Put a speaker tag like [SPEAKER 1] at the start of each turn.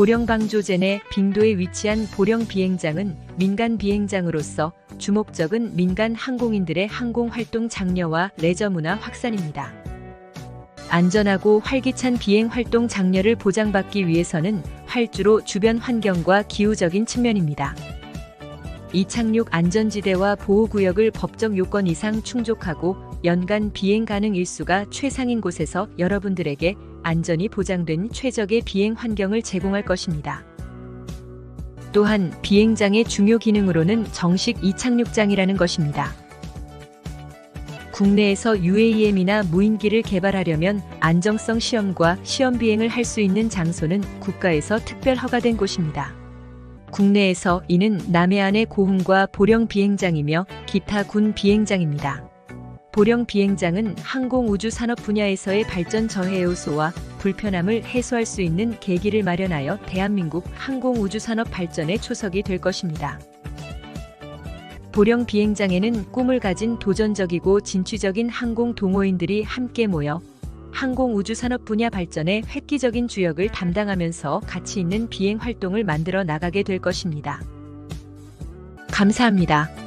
[SPEAKER 1] 보령방조제 내 빙도에 위치한 보령 비행장은 민간 비행장으로서 주목적은 민간 항공인들의 항공 활동 장려와 레저 문화 확산입니다. 안전하고 활기찬 비행 활동 장려를 보장받기 위해서는 활주로 주변 환경과 기후적인 측면입니다. 이착륙 안전지대와 보호구역을 법적 요건 이상 충족하고 연간 비행 가능 일수가 최상인 곳에서 여러분들에게 안전이 보장된 최적의 비행 환경을 제공할 것입니다. 또한 비행장의 중요 기능으로는 정식 이착륙장이라는 것입니다. 국내에서 UAM이나 무인기를 개발하려면 안정성 시험과 시험 비행을 할 수 있는 장소는 국가에서 특별 허가된 곳입니다. 국내에서 이는 남해안의 고흥과 보령 비행장이며 기타 군 비행장입니다. 보령 비행장은 항공우주 산업 분야에서의 발전 저해 요소와 불편함을 해소할 수 있는 계기를 마련하여 대한민국 항공우주 산업 발전의 초석이 될 것입니다. 보령 비행장에는 꿈을 가진 도전적이고 진취적인 항공 동호인들이 함께 모여 항공우주 산업 분야 발전에 획기적인 주역을 담당하면서 가치 있는 비행 활동을 만들어 나가게 될 것입니다. 감사합니다.